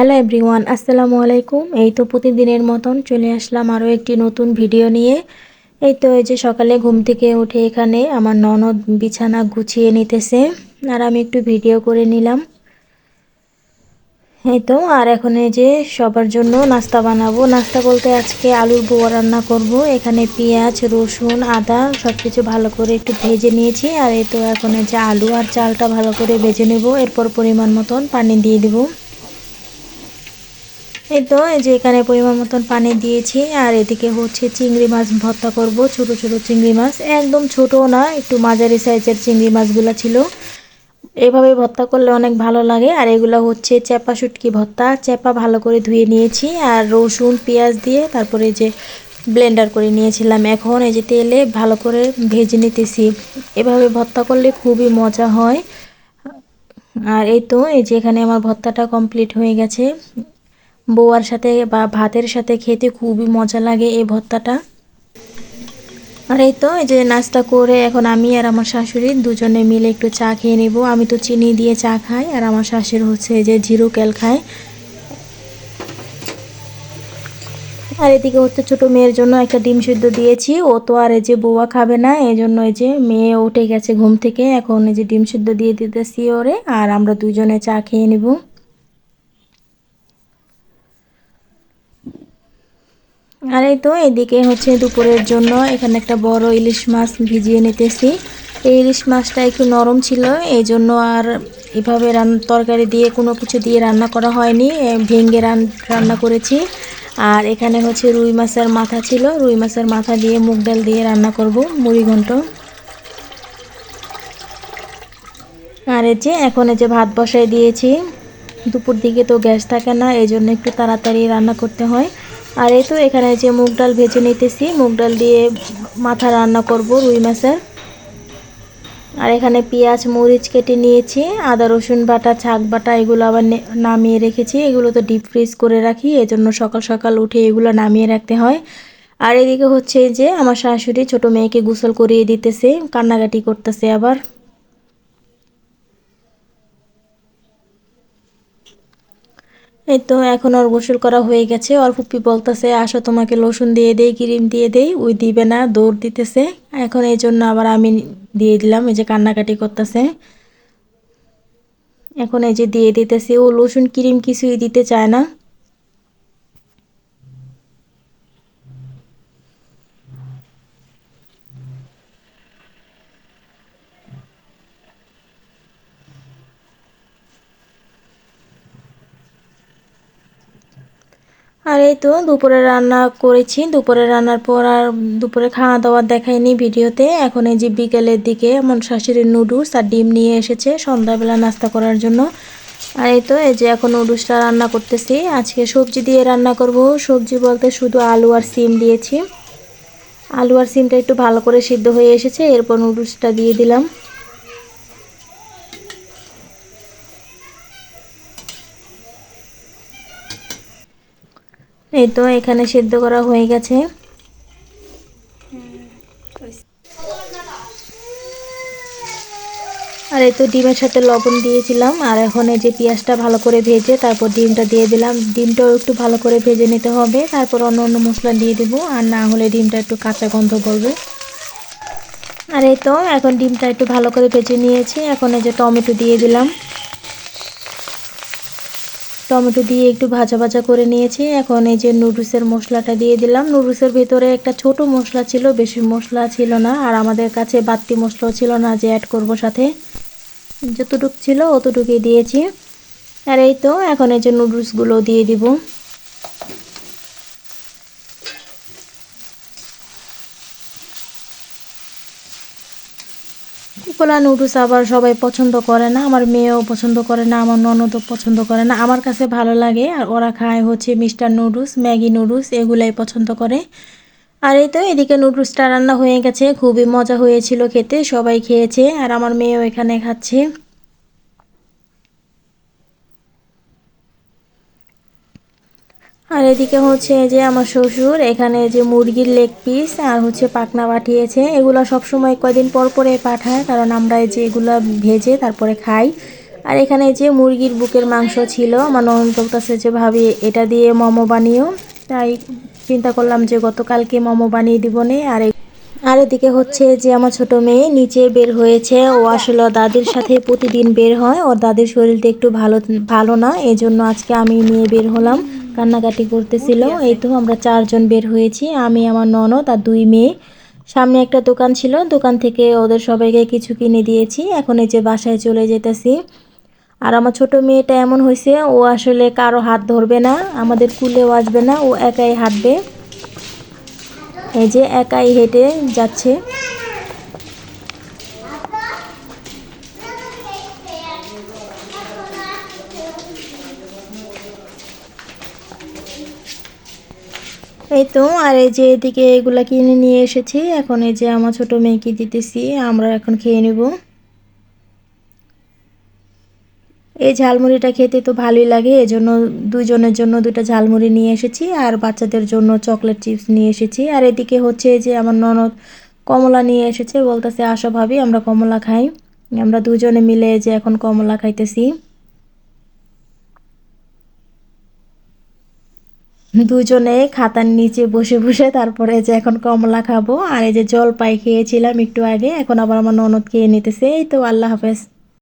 Hello everyone আসসালামু আলাইকুম এই তো প্রতিদিনের মতন চলে আসলাম আরও একটি নতুন ভিডিও নিয়ে। এই তো এই যে সকালে ঘুম থেকে উঠে এখানে আমার ননদ বিছানা গুছিয়ে নিতেছে, আর আমি একটু ভিডিও করে নিলাম। এই তো, আর এখন এই যে সবার জন্য নাস্তা বানাবো। নাস্তা বলতে আজকে আলুর বোয়া রান্না করব। এখানে পেঁয়াজ, রসুন, আদা সব কিছু ভালো করে একটু ভেজে নিয়েছি। আর এই তো এখন এই যে আলু আর চালটা ভালো করে ভেজে নেব। এরপর পরিমাণ মতন পানি দিয়ে দেবো। এই তো, এই যে এখানে পরিমাণ মতন পানি দিয়েছি, আর এদিকে হচ্ছে চিংড়ি মাছ ভর্তা করব, ছোট ছোট চিংড়ি মাছ। একদম ছোট না, একটু মাঝারি সাইজের চিংড়ি মাছগুলো ছিল। এভাবে ভর্তা করলে অনেক ভালো লাগে, আর এগুলো হচ্ছে চেপা শুটকি ভর্তা। চেপা ভালো করে ধুয়ে নিয়েছি, আর রসুন, পেঁয়াজ দিয়ে তারপরে যে ব্লেন্ডার করে নিয়েছিলাম। এখন এই যে তেলে ভালো করে ভেজে নিতেছি। এভাবে ভর্তা করলে খুবই মজা হয়। আর এই তো, এই যে এখানে আমার ভর্তাটা কমপ্লিট হয়ে গেছে। বউয়ার সাথে বা ভাতের সাথে খেতে খুবই মজা লাগে এই ভর্তাটা। আর এই তো, এই যে নাস্তা করে এখন আমি আর আমার শাশুড়ি দুজনে মিলে একটু চা খেয়ে নেব। আমি তো চিনি দিয়ে চা খাই আর আমার শাশুড়ি হচ্ছে যে জিরো ক্যাল খায়। আর এদিকে হচ্ছে ছোট মেয়ের জন্য একটা ডিম সিদ্ধ দিয়েছি। ও তো আর এই যে বৌয়া খাবে না, এই জন্য এই যে মেয়ে উঠে গেছে ঘুম থেকে। এখন এই যে ডিম সিদ্ধ দিয়ে দিতেছি ওরে, আর আমরা দুজনে চা খেয়ে নেব। আর এই তো এদিকে হচ্ছে দুপুরের জন্য এখানে একটা বড় ইলিশ মাছ ভিজিয়ে নিতেছি। এই ইলিশ মাছটা একটু নরম ছিল, এই জন্য আর এভাবে রান তরকারি দিয়ে কোনো কিছু দিয়ে রান্না করা হয়নি ভেঙ্গে রান রান্না করেছি। আর এখানে হচ্ছে রুই মাছের মাথা ছিল, রুই মাছের মাথা দিয়ে মুগ ডাল দিয়ে রান্না করব, মুড়ি ঘন্ট। আর এই যে এখন এই যে ভাত বসাই দিয়েছি। দুপুর দিকে তো গ্যাস থাকে না, এই জন্য একটু তাড়াতাড়ি রান্না করতে হয়। আর এই তো এখানে যে মুগ ডাল ভেজে নিতেছি, মুগ ডাল দিয়ে মাথা রান্না করব রুই মাছের। আর এখানে পেঁয়াজ, মরিচ কেটে নিয়েছি, আদা, রসুন বাটা, ছাক বাটা, এগুলো আবার নামিয়ে রেখেছি। এগুলো তো ডিপ ফ্রিজ করে রাখি, এজন্য সকাল সকাল উঠে এগুলো নামিয়ে রাখতে হয়। আর এদিকে হচ্ছে যে আমার শাশুড়ি ছোট মেয়েকে গোসল করিয়ে দিতেছে, কান্নাকাটি করতেছে আবার। এই তো, এখন ওর গোসল করা হয়ে গেছে। ওর ফুপি বলতেছে, আসো, তোমাকে লোসুন দিয়ে দেই, ক্রিম দিয়ে দেই। ওই দিবে না, দৌড় দিতেছে। এখন এই জন্য আবার আমি দিয়ে দিলাম, এই যে কান্নাকাটি করতেছে। এখন এই যে দিয়ে দিতেছে। ও লোসুন, ক্রিম কিছুই দিতে চায় না। আর এই তো দুপুরে রান্না করেছি। দুপুরে রান্নার পর আর দুপুরে খাওয়া দাওয়া দেখায়নি ভিডিওতে। এখন এই যে বিকেলের দিকে এমন শাশুড়ির নুডলস আর ডিম নিয়ে এসেছে সন্ধ্যাবেলা নাস্তা করার জন্য। আর এই তো এই যে এখন নুডলসটা রান্না করতেছি। আজকে সবজি দিয়ে রান্না করব। সবজি বলতে শুধু আলু আর সিম দিয়েছি। আলু আর সিমটা একটু ভালো করে সিদ্ধ হয়ে এসেছে। এরপর নুডলসটা দিয়ে দিলাম। এই তো এখানে সেদ্ধ করা হয়ে গেছে। আর এই তো ডিমের সাথে লবণ দিয়েছিলাম, আর এখন এই যে পেঁয়াজটা ভালো করে ভেজে তারপর ডিমটা দিয়ে দিলাম। ডিমটাও একটু ভালো করে ভেজে নিতে হবে, তারপর অন্য অন্য মশলা দিয়ে দেবো, আর না হলে ডিমটা একটু কাঁচা গন্ধ করবে। আর এই তো, এখন ডিমটা একটু ভালো করে ভেজে নিয়েছি, এখন এই যে টমেটো দিয়ে দিলাম। টমেটো দিয়ে একটু ভাজা ভাজা করে নিয়েছি। এখন এই যে নুডলসের মশলাটা দিয়ে দিলাম। নুডলসের ভেতরে একটা ছোট মশলা ছিল, বেশি মশলা ছিল না। আর আমাদের কাছে বাড়তি মশলাও ছিল না, যে অ্যাড করব সাথে। যতটুক ছিল অতটুকুই দিয়েছি। আর এই তো, এখন এই যে নুডলসগুলো দিয়ে দিব। পোলা নুডলস আবার সবাই পছন্দ করে না, আমার মেয়েও পছন্দ করে না, আমার ননদও পছন্দ করে না। আমার কাছে ভালো লাগে আর ওরা খায় হচ্ছে মিস্টার নুডলস ম্যাগি নুডলস এগুলাই পছন্দ করে। আর এই তো এদিকে নুডুলসটা রান্না হয়ে গেছে, খুবই মজা হয়েছিল খেতে, সবাই খেয়েছে আর আমার মেয়েও এখানে খাচ্ছে। আর এদিকে হচ্ছে যে আমার শ্বশুর, এখানে যে মুরগির লেগ পিস আর হচ্ছে পাকনা পাঠিয়েছে, এগুলো সবসময় কয়দিন পর পরে পাঠায়, কারণ আমরা যে এগুলো ভেজে তারপরে খাই। আর এখানে যে মুরগির বুকের মাংস ছিল, আমার ননদ যে, ভাবি, এটা দিয়ে মোমো বানিও। তাই চিন্তা করলাম যে, গতকালকে মোমো বানিয়ে দিব নে। আর আর এদিকে হচ্ছে যে আমার ছোট মেয়ে নিচে বের হয়েছে। ও আসলে দাদির সাথে প্রতিদিন বের হয়। ওর দাদির শরীরটা একটু ভালো ভালো না এই জন্য আজকে আমি নিয়ে বের হলাম। কান্নাকাটি করতেছিল। এই তো আমরা চারজন বের হয়েছি। আমি, আমার ননদ আর দুই মেয়ে। সামনে একটা দোকান ছিল। দোকান থেকে ওদের সবাইকে কিছু কিনে দিয়েছি। এখন এই যে বাসায় চলে যেতেছি। আর আমার ছোট মেয়েটা এমন হয়েছে, ও আসলে কারও হাত ধরবে না, আমাদের কুলেও আসবে না, ও একাই হাঁটবে। এই যে একাই হেঁটে যাচ্ছে। এই তো, আর এই যে এদিকে এগুলা কিনে নিয়ে এসেছি, এখন এই যে আমার ছোট মেয়েকে দিতেছি, আমরা এখন খেয়ে নেব। এই ঝালমুড়িটা খেতে তো ভালোই লাগে, এজন্য দুইজনের জন্য দুটো ঝালমুড়ি নিয়ে এসেছি, আর বাচ্চাদের জন্য চকলেট চিপস নিয়ে এসেছি। আর এদিকে হচ্ছে যে আমার ননদ কমলা নিয়ে এসেছে, বলতেছে, আসো ভাবি, আমরা কমলা খাই। আমরা দুজনে মিলে যে এখন কমলা খাইতেছি। দুজনে খাতার নিচে বসে বসে তারপরে যে এখন কমলা খাব, আর এই যে জলপাই খেয়েছিলাম একটু আগে, এখন আবার আমার ননদ খেয়ে নিতেছে, এই তো আল্লাহ হাফেজ।